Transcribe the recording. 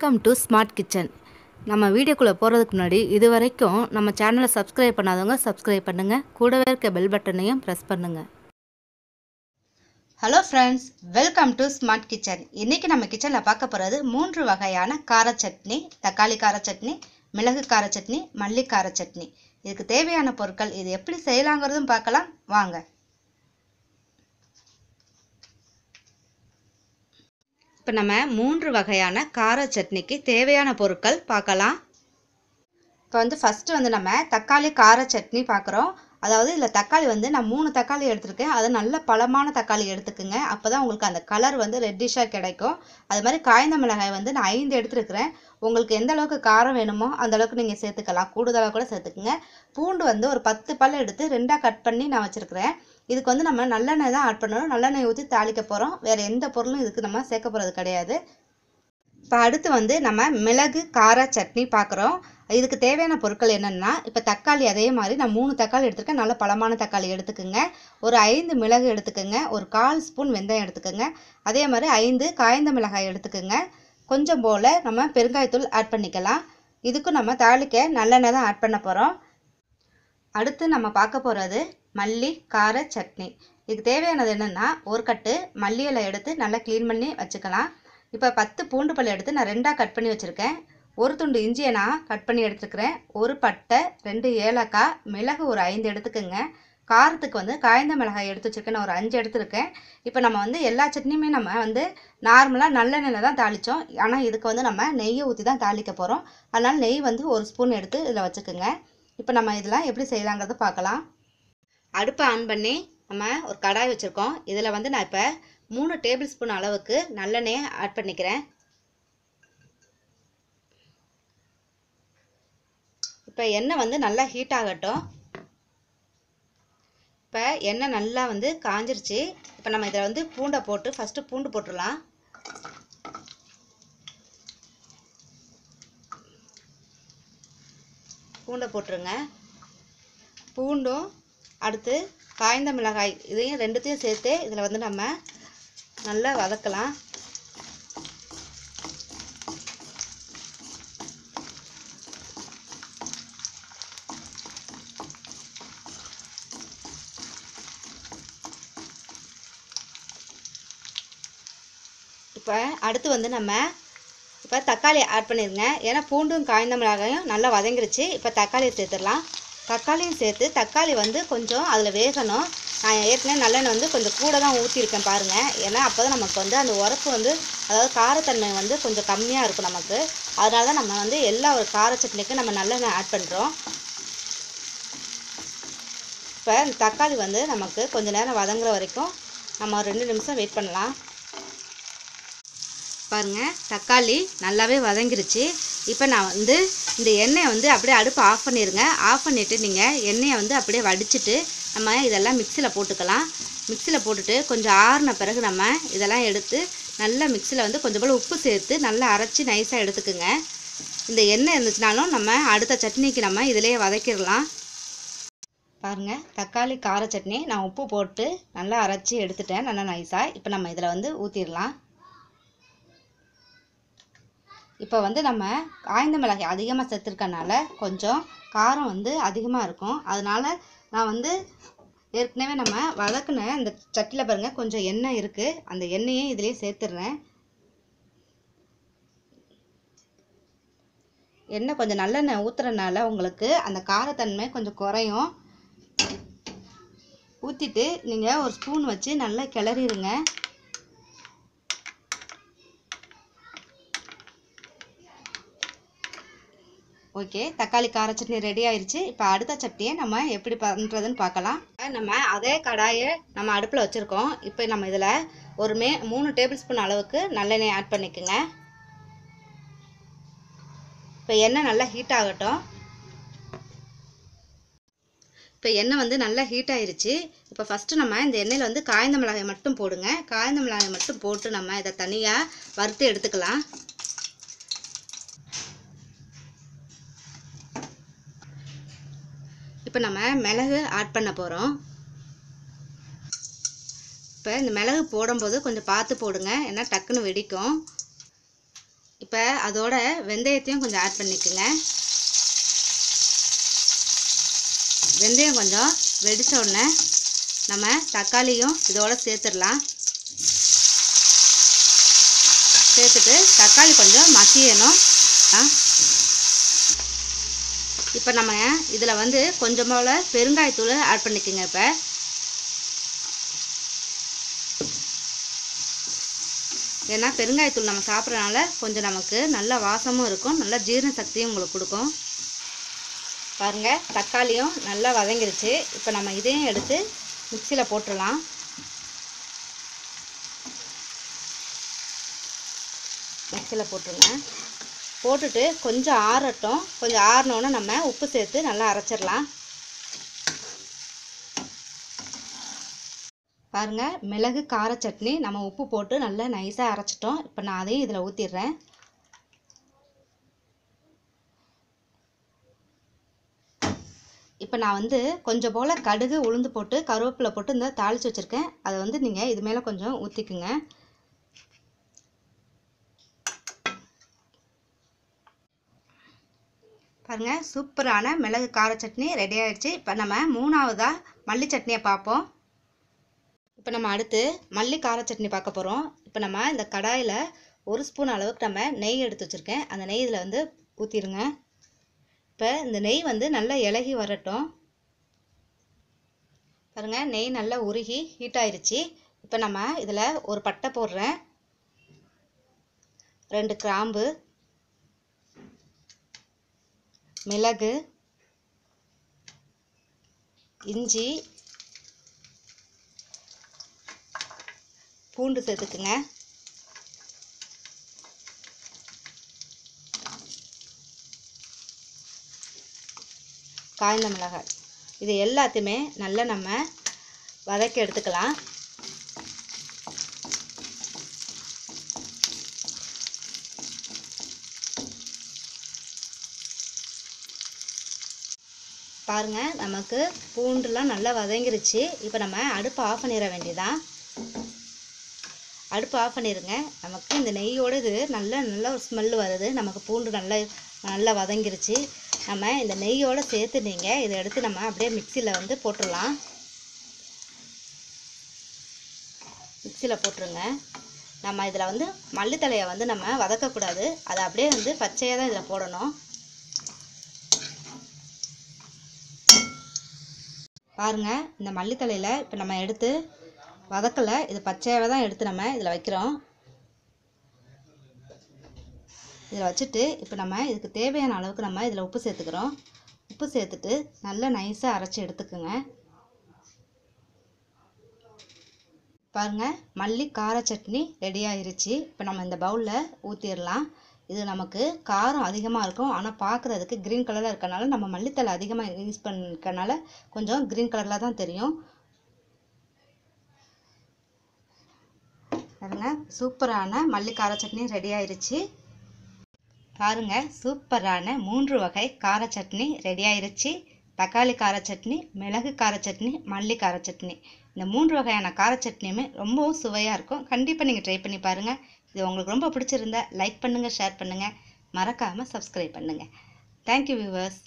Welcome to smart kitchen நம்ம வீடியோக்குள்ளே போகிறதுக்கு முன்னாடி இது வரைக்கும் நம்ம சேனலை சப்ஸ்கிரைப் பண்ணாதவங்க சப்ஸ்கிரைப் பண்ணுங்கள் கூடவே இருக்க பெல் பட்டனையும் ப்ரெஸ் பண்ணுங்கள் hello friends welcome to smart kitchen இன்றைக்கி நம்ம கிச்சனில் பார்க்க போகிறது மூன்று வகையான கார சட்னி தக்காளி கார சட்னி மிளகு கார சட்னி மல்லி கார சட்னி. இதுக்கு தேவையான பொருட்கள் இது எப்படி செய்யலாங்கிறதும் பார்க்கலாம். வாங்க. இப்போ நம்ம மூன்று வகையான கார சட்னிக்கு தேவையான பொருட்கள் பார்க்கலாம். இப்போ வந்து ஃபஸ்ட்டு வந்து நம்ம தக்காளி கார சட்னி பார்க்குறோம். அதாவது இதில் தக்காளி வந்து நான் மூணு தக்காளி எடுத்திருக்கேன். அது நல்ல பழமான தக்காளி எடுத்துக்குங்க. அப்போ தான் உங்களுக்கு அந்த கலர் வந்து ரெட்டிஷாக கிடைக்கும். அது மாதிரி காய்ந்த மிளகாய் வந்து நான் ஐந்து எடுத்துருக்கிறேன். உங்களுக்கு எந்த அளவுக்கு காரம் வேணுமோ அந்த அளவுக்கு நீங்கள் சேர்த்துக்கலாம். கூடுதலாக கூட சேர்த்துக்குங்க. பூண்டு வந்து ஒரு பத்து பல் எடுத்து ரெண்டாக கட் பண்ணி நான் வச்சுருக்கிறேன். இதுக்கு வந்து நம்ம நல்லெண்ணெய் தான் ஆட் பண்ணணும். நல்லெண்ணெய் ஊற்றி தாளிக்க போகிறோம் வேறு எந்த பொருளும் இதுக்கு நம்ம சேர்க்க போகிறது கிடையாது. இப்போ அடுத்து வந்து நம்ம மிளகு கார சட்னி பார்க்குறோம் இதுக்கு தேவையான பொருட்கள் என்னென்னா இப்போ தக்காளி அதே மாதிரி நான் மூணு தக்காளி எடுத்துருக்கேன். நல்ல பழமான தக்காளி எடுத்துக்கோங்க. ஒரு ஐந்து மிளகு எடுத்துக்கோங்க. ஒரு கால் ஸ்பூன் வெந்தயம் எடுத்துக்கோங்க. அதே மாதிரி ஐந்து காய்ந்த மிளகாய் எடுத்துக்கோங்க. கொஞ்சம் போல் நம்ம பெருங்காயத்தூள் ஆட் பண்ணிக்கலாம். இதுக்கும் நம்ம தாளிக்க நல்லெண்ணெய் தான் ஆட் பண்ண போகிறோம் அடுத்து நம்ம பார்க்க போகிறது மல்லி கார சட்னி. இதுக்கு தேவையானது என்னென்னா ஒரு கட்டு மல்லி இலை எடுத்து நல்லா க்ளீன் பண்ணி வச்சுக்கலாம். இப்போ பத்து பூண்டு பல் எடுத்து நான் ரெண்டாக கட் பண்ணி வச்சுருக்கேன். ஒரு துண்டு இஞ்சியை நான் கட் பண்ணி எடுத்துருக்கிறேன். ஒரு பட்டை ரெண்டு ஏலக்காய் மிளகு ஒரு ஐந்து எடுத்துக்கோங்க. காரத்துக்கு வந்து காய்ந்த மிளகாய் எடுத்து வச்சுருக்கேன். நான் ஒரு அஞ்சு எடுத்துருக்கேன். இப்போ நம்ம வந்து எல்லா சட்னியுமே நம்ம வந்து நார்மலாக நல்லெண்ணெயில் தான் தாளித்தோம் ஆனால் இதுக்கு வந்து நம்ம நெய்யை ஊற்றி தான் தாளிக்க போகிறோம் அதனால் நெய் வந்து ஒரு ஸ்பூன் எடுத்து இதில் வச்சுக்கோங்க. இப்போ நம்ம இதெல்லாம் எப்படி செய்யலாங்கிறத பார்க்கலாம். அடுப்பை ஆன் பண்ணி நம்ம ஒரு கடாய் வச்சுருக்கோம். இதில் வந்து நான் இப்போ மூணு டேபிள் ஸ்பூன் அளவுக்கு நல்லெண்ணெயை ஆட் பண்ணிக்கிறேன். இப்போ எண்ணெய் வந்து நல்லா ஹீட் ஆகட்டும். இப்போ எண்ணெய் நல்லா வந்து காஞ்சிருச்சு. இப்போ நம்ம இதில் வந்து பூண்டை போட்டு ஃபஸ்ட்டு பூண்டு போட்டுடலாம். பூண்டை போட்டுருங்க. பூண்டும் அடுத்து காய்ந்த மிளகாய் இதையும் ரெண்டுத்தையும் சேர்த்து இதில் வந்து நம்ம நல்லா வதக்கலாம். இப்போ அடுத்து வந்து நம்ம இப்போ தக்காளி ஆட் பண்ணிடுங்க ஏன்னா பூண்டும் காய்ந்த மிளகாயும் நல்லா வதங்கிருச்சு. இப்போ தக்காளியை சேர்த்துடலாம். தக்காளியும் சேர்த்து தக்காளி வந்து கொஞ்சம் அதில் வேகணும். நான் ஏற்கனவே நல்லெண்ணெய் வந்து கொஞ்சம் கூட தான் ஊற்றிருக்கேன் பாருங்கள் ஏன்னா அப்போ தான் நமக்கு வந்து அந்த உரப்பு வந்து அதாவது காரத்தன்மை வந்து கொஞ்சம் கம்மியாக இருக்கும் நமக்கு. அதனால தான் நம்ம வந்து எல்லா ஒரு கார சட்னிக்கும் நம்ம நல்லெண்ணெய் ஆட் பண்ணுறோம் இப்போ இந்த தக்காளி வந்து நமக்கு கொஞ்சம் நேரம் வதங்குற வரைக்கும் நம்ம ரெண்டு நிமிஷம் வெயிட் பண்ணலாம். பாருங்கள் தக்காளி நல்லாவே வதங்கிருச்சு. இப்போ நான் வந்து இந்த எண்ணெயை வந்து அப்படியே அடுப்பு ஆஃப் பண்ணிடுங்க ஆஃப் பண்ணிவிட்டு நீங்கள் எண்ணெயை வந்து அப்படியே வடிச்சிட்டு நம்ம இதெல்லாம் மிக்சியில் போட்டுக்கலாம். மிக்சியில் போட்டுட்டு கொஞ்சம் ஆறின பிறகு நம்ம இதெல்லாம் எடுத்து நல்லா மிக்சியில் வந்து கொஞ்சம் போல் உப்பு சேர்த்து நல்லா அரைச்சி நைஸாக எடுத்துக்குங்க. இந்த எண்ணெய் இருந்துச்சுனாலும் நம்ம அடுத்த சட்னிக்கு நம்ம இதிலேயே வதக்கிடலாம். பாருங்கள் தக்காளி கார சட்னி நான் உப்பு போட்டு நல்லா அரைச்சி எடுத்துட்டேன். நல்லா நைஸாக இப்போ நம்ம இதில் வந்து ஊற்றிடலாம் இப்போ வந்து நம்ம காய்ந்த மிளகாய் அதிகமாக சேர்த்துருக்கனால கொஞ்சம் காரம் வந்து அதிகமாக இருக்கும். அதனால் நான் வந்து ஏற்கனவே நம்ம வதக்குன இந்த சட்டியில் பாருங்கள் கொஞ்சம் எண்ணெய் இருக்குது அந்த எண்ணெயே இதிலே சேர்த்துடுறேன் எண்ணெய் கொஞ்சம் நல்லெண்ணெய் ஊற்றுறனால உங்களுக்கு அந்த காரத்தன்மை கொஞ்சம் குறையும். ஊற்றிட்டு நீங்கள் ஒரு ஸ்பூன் வச்சு நல்லா கிளறிடுங்க ஓகே தக்காளி கார சட்னி ரெடி ஆயிடுச்சு இப்போ அடுத்த சட்னியை நம்ம எப்படி பண்ணுறதுன்னு பார்க்கலாம். நம்ம அதே கடாயை நம்ம அடுப்பில் வச்சுருக்கோம். இப்போ நம்ம இதில் ஒரு மே மூணு டேபிள் ஸ்பூன் அளவுக்கு நல்லெண்ணெய் ஆட் பண்ணிக்கோங்க. இப்போ எண்ணெய் நல்லா ஹீட் ஆகட்டும். இப்போ எண்ணெய் வந்து நல்லா ஹீட் ஆயிருச்சு. இப்போ ஃபஸ்ட்டு நம்ம இந்த எண்ணெயில் வந்து காய்ந்த மிளகாய் மட்டும் போடுங்க. காய்ந்த மிளகாய் மட்டும் போட்டு நம்ம இதை தனியாக வறுத்து எடுத்துக்கலாம். இப்போ நம்ம மிளகு ஆட் பண்ண போகிறோம் இப்போ இந்த மிளகு போடும்போது கொஞ்சம் பார்த்து போடுங்க ஏன்னா டக்குன்னு வெடிக்கும். இப்போ அதோட வெந்தயத்தையும் கொஞ்சம் ஆட் பண்ணிக்கோங்க. வெந்தயம் கொஞ்சம் வெடித்த உடனே நம்ம தக்காளியும் இதோட சேர்த்துடலாம். சேர்த்துட்டு தக்காளி கொஞ்சம் மசியணும். ஆ? இப்போ நம்ம இதில் வந்து கொஞ்சமாக பெருங்காயத்தூள் ஆட் பண்ணிக்கோங்க இப்போ. ஏன்னா பெருங்காயத்தூள் நம்ம சாப்பிட்றனால கொஞ்சம் நமக்கு நல்ல வாசமும் இருக்கும் நல்ல ஜீரண சக்தியும் உங்களுக்கு கொடுக்கும். பாருங்கள் தக்காளியும் நல்லா வதங்கிருச்சு. இப்போ நம்ம இதையும் எடுத்து மிக்சியில் போட்டுடலாம் மிக்சியில் போட்டுருங்க. போட்டுட்டு கொஞ்சம் ஆறட்டும். கொஞ்சம் ஆறினோன்னே நம்ம உப்பு சேர்த்து நல்லா அரைச்சிடலாம். பாருங்கள் மிளகு கார சட்னி நம்ம உப்பு போட்டு நல்லா நைஸாக அரைச்சிட்டோம். இப்போ நான் அதையும் இதில் ஊற்றிடுறேன் இப்போ நான் வந்து கொஞ்சம் போல் கடுகு உளுந்து போட்டு கருவேப்பிலை போட்டு இந்த தாளித்து வச்சுருக்கேன். அதை வந்து நீங்கள் இது மேலே கொஞ்சம் ஊற்றிக்குங்க பாருங்கள் சூப்பரான மிளகு கார சட்னி ரெடி ஆயிடுச்சு. இப்போ நம்ம மூணாவதாக மல்லி சட்னியை பார்ப்போம். இப்போ நம்ம அடுத்து மல்லி கார சட்னி பார்க்க போகிறோம் இப்போ நம்ம இந்த கடாயில் ஒரு ஸ்பூன் அளவுக்கு நம்ம நெய் எடுத்து வச்சுருக்கேன். அந்த நெய் இதில் வந்து ஊற்றிடுங்க இப்போ இந்த நெய் வந்து நல்லா இலகி வரட்டும். பாருங்கள் நெய் நல்லா உருகி ஹீட் ஆயிடுச்சு இப்போ நம்ம இதில் ஒரு பட்டை போடுறேன். ரெண்டு கிராம்பு மிளகு இஞ்சி பூண்டு சேர்த்துக்குங்க. காய்ந்த மிளகாய். இது எல்லாத்தையுமே நல்லா நம்ம வதக்கி எடுத்துக்கலாம். பாருங்கள் நமக்கு பூண்டுலாம் நல்லா வதங்கிருச்சு. இப்போ நம்ம அடுப்பை ஆஃப் பண்ணிட வேண்டியதான் அடுப்பு ஆஃப் பண்ணிடுங்க நமக்கு இந்த நெய்யோட இது நல்ல நல்ல ஒரு ஸ்மெல் வருது. நமக்கு பூண்டு நல்லா நல்லா வதங்கிருச்சு. நம்ம இந்த நெய்யோடு சேர்த்து நீங்கள் இதை எடுத்து நம்ம அப்படியே மிக்சியில் வந்து போட்டுடலாம். மிக்சியில் போட்டுருங்க. நம்ம இதில் வந்து மல்லித்தலையை வந்து நம்ம வதக்கக்கூடாது. அதை அப்படியே வந்து பச்சையாக தான் இதில் போடணும். பாருங்கள் இந்த மல்லித்தலையில் இப்போ நம்ம எடுத்து வதக்கலை. இது பச்சையாகவே தான் எடுத்து நம்ம இதில் வைக்கிறோம். இதில் வச்சுட்டு இப்போ நம்ம இதுக்கு தேவையான அளவுக்கு நம்ம இதில் உப்பு சேர்த்துக்கிறோம். உப்பு சேர்த்துட்டு நல்லா நைஸாக அரைச்சி எடுத்துக்கோங்க. பாருங்க மல்லி கார சட்னி ரெடி ஆயிருச்சு. இப்போ நம்ம இந்த பவுலில் ஊற்றிடலாம் இது நமக்கு காரம் அதிகமாக இருக்கும். ஆனால் பார்க்குறதுக்கு க்ரீன் கலரில் இருக்கனால நம்ம மல்லித்தலை அதிகமாக யூஸ் பண்ணிருக்கனால கொஞ்சம் க்ரீன் கலரில் தான் தெரியும். பாருங்க சூப்பரான மல்லி கார சட்னி ரெடி ஆயிருச்சு. பாருங்க சூப்பரான மூன்று வகை கார சட்னி ரெடி ஆயிருச்சு. தக்காளி கார சட்னி மிளகு கார சட்னி மல்லி கார சட்னி. இந்த மூன்று வகையான கார சட்னியுமே ரொம்பவும் சுவையாக இருக்கும். கண்டிப்பாக நீங்கள் ட்ரை பண்ணி பாருங்கள் இது உங்களுக்கு ரொம்ப பிடிச்சிருந்தா லைக் பண்ணுங்கள் ஷேர் பண்ணுங்கள் மறக்காமல் சப்ஸ்கிரைப் பண்ணுங்கள் தேங்க்யூ வியூவர்ஸ்